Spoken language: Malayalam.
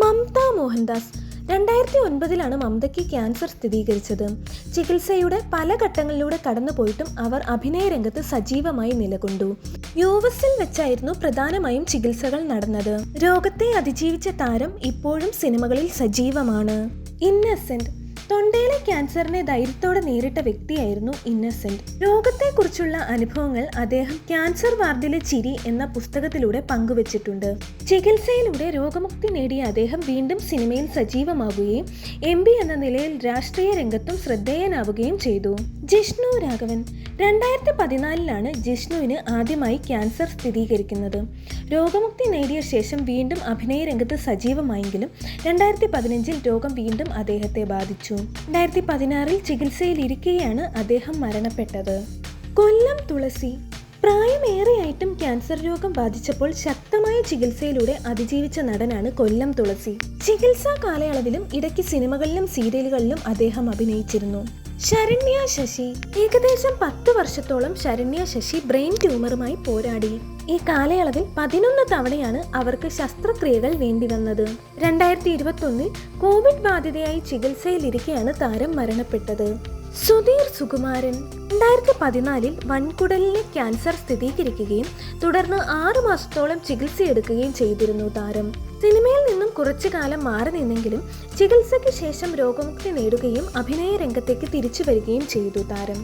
മമത മോഹൻദാസ് രണ്ടായിരത്തി ഒൻപതിലാണ് മമതയ്ക്ക് ക്യാൻസർ സ്ഥിരീകരിച്ചത്. ചികിത്സയുടെ പല ഘട്ടങ്ങളിലൂടെ കടന്നുപോയിട്ടും അവർ അഭിനയ രംഗത്ത് സജീവമായി നിലകൊണ്ടു. യു വെച്ചായിരുന്നു പ്രധാനമായും ചികിത്സകൾ നടന്നത്. രോഗത്തെ അതിജീവിച്ച താരം ഇപ്പോഴും സിനിമകളിൽ സജീവമാണ്. ഇന്നസെന്റ് തൊണ്ടയിലെ ക്യാൻസറിനെ ധൈര്യത്തോടെ നേരിട്ട വ്യക്തിയായിരുന്നു ഇന്നസെന്റ്. രോഗത്തെക്കുറിച്ചുള്ള അനുഭവങ്ങൾ അദ്ദേഹം ക്യാൻസർ വാർഡിലെ ചിരി എന്ന പുസ്തകത്തിലൂടെ പങ്കുവച്ചിട്ടുണ്ട്. ചികിത്സയിലൂടെ രോഗമുക്തി നേടിയ അദ്ദേഹം വീണ്ടും സിനിമയിൽ സജീവമാവുകയും എം എന്ന നിലയിൽ രാഷ്ട്രീയ രംഗത്തും ശ്രദ്ധേയനാവുകയും ചെയ്തു. ജിഷ്ണു രാഘവൻ. രണ്ടായിരത്തി പതിനാലിലാണ് ജിഷ്ണുവിന് ആദ്യമായി ക്യാൻസർ സ്ഥിരീകരിക്കുന്നത്. രോഗമുക്തി നേടിയ ശേഷം വീണ്ടും അഭിനയ രംഗത്ത് സജീവമായെങ്കിലും രണ്ടായിരത്തി പതിനഞ്ചിൽ രോഗം വീണ്ടും അദ്ദേഹത്തെ ബാധിച്ചു. രണ്ടായിരത്തി പതിനാറിൽ ചികിത്സയിലിരിക്കെയാണ് അദ്ദേഹം മരണപ്പെട്ടത്. കൊല്ലം തുളസി. പ്രായമേറെയായിട്ടും ക്യാൻസർ രോഗം ബാധിച്ചപ്പോൾ ശക്തമായ ചികിത്സയിലൂടെ അതിജീവിച്ച നടനാണ് കൊല്ലം തുളസി. ചികിത്സാ കാലയളവിലും ഇടയ്ക്ക് സിനിമകളിലും സീരിയലുകളിലും അദ്ദേഹം അഭിനയിച്ചിരുന്നു. ശരണ്യ ശശി. ഏകദേശം പത്ത് വർഷത്തോളം ശരണ്യ ശശി ബ്രെയിൻ ട്യൂമറുമായി പോരാടി. ഈ കാലയളവിൽ പതിനൊന്ന് തവണയാണ് അവർക്ക് ശസ്ത്രക്രിയകൾ വേണ്ടി വന്നത്. രണ്ടായിരത്തി ഇരുപത്തൊന്നിൽ കോവിഡ് ബാധിതയായി ചികിത്സയിലിരിക്കെയാണ് താരം മരണപ്പെട്ടത്. സുധീർ സുകുമാരൻ രണ്ടായിരത്തി പതിനാലിൽ വൻകുടലിലെ ക്യാൻസർ സ്ഥിരീകരിക്കുകയും തുടർന്ന് ആറു മാസത്തോളം ചികിത്സയെടുക്കുകയും ചെയ്തിരുന്നു താരം. സിനിമയിൽ നിന്നും കുറച്ചു കാലം മാറി നിന്നെങ്കിലും ചികിത്സയ്ക്ക് ശേഷം രോഗമുക്തി നേടുകയും അഭിനയ രംഗത്തേക്ക് തിരിച്ചു വരികയും ചെയ്തു താരം.